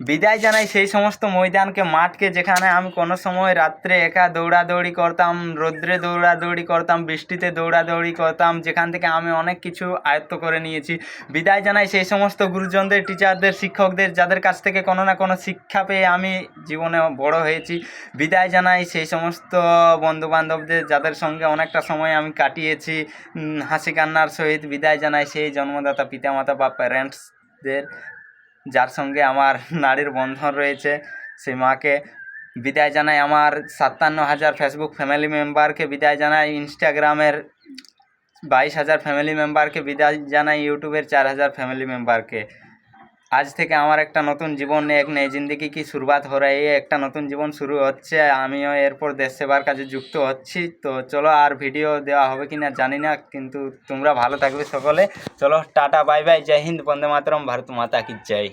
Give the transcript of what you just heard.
বিদায় জানাই সেই সমস্ত ময়দানকে, মাঠকে, যেখানে আমি কোনো সময় রাত্রে একা দৌড়াদৌড়ি করতাম, রৌদ্রে দৌড়াদৌড়ি করতাম, বৃষ্টিতে দৌড়াদৌড়ি করতাম, যেখান থেকে আমি অনেক কিছু আয়ত্ত করে নিয়েছি। বিদায় জানাই সেই সমস্ত গুরুজনদের টিচারদের শিক্ষকদের, যাদের কাছ থেকে কোনো না কোনো শিক্ষা পেয়ে আমি জীবনে বড় হয়েছি। বিদায় জানাই সেই সমস্ত বন্ধুবান্ধবদের, যাদের সঙ্গে অনেকটা সময় আমি কাটিয়েছি। হাসি কান্নার সহিত বিদায় জানাই সেই জন্মদাতা পিতামাতা বা প্যারেন্টসদের যার সঙ্গে আমার নারীর বন্ধন রয়েছে, সেই মাকে বিদায় জানাই। আমার সাতান্ন হাজার ফেসবুক ফ্যামিলি মেম্বারকে বিদায় জানাই। ইনস্টাগ্রামের বাইশ হাজার ফ্যামিলি মেম্বারকে বিদায় জানাই। ইউটিউবের চার হাজার ফ্যামিলি মেম্বারকে আজ থেকে আমার একটা নতুন জীবন এক নেই। জিন্দিগি কি শুরুয়াত হো রাই একটা নতুন জীবন শুরু হচ্ছে। আমিও এরপর দেশ সেবার কাজে যুক্ত হচ্ছি। তো চলো আর ভিডিও দেওয়া হবে কি না জানি না, কিন্তু তোমরা ভালো থাকবে সকলে। চলো, টাটা, বাই বাই। জয় হিন্দ, বন্দে মাতরম, ভারত মাতা কি জয়।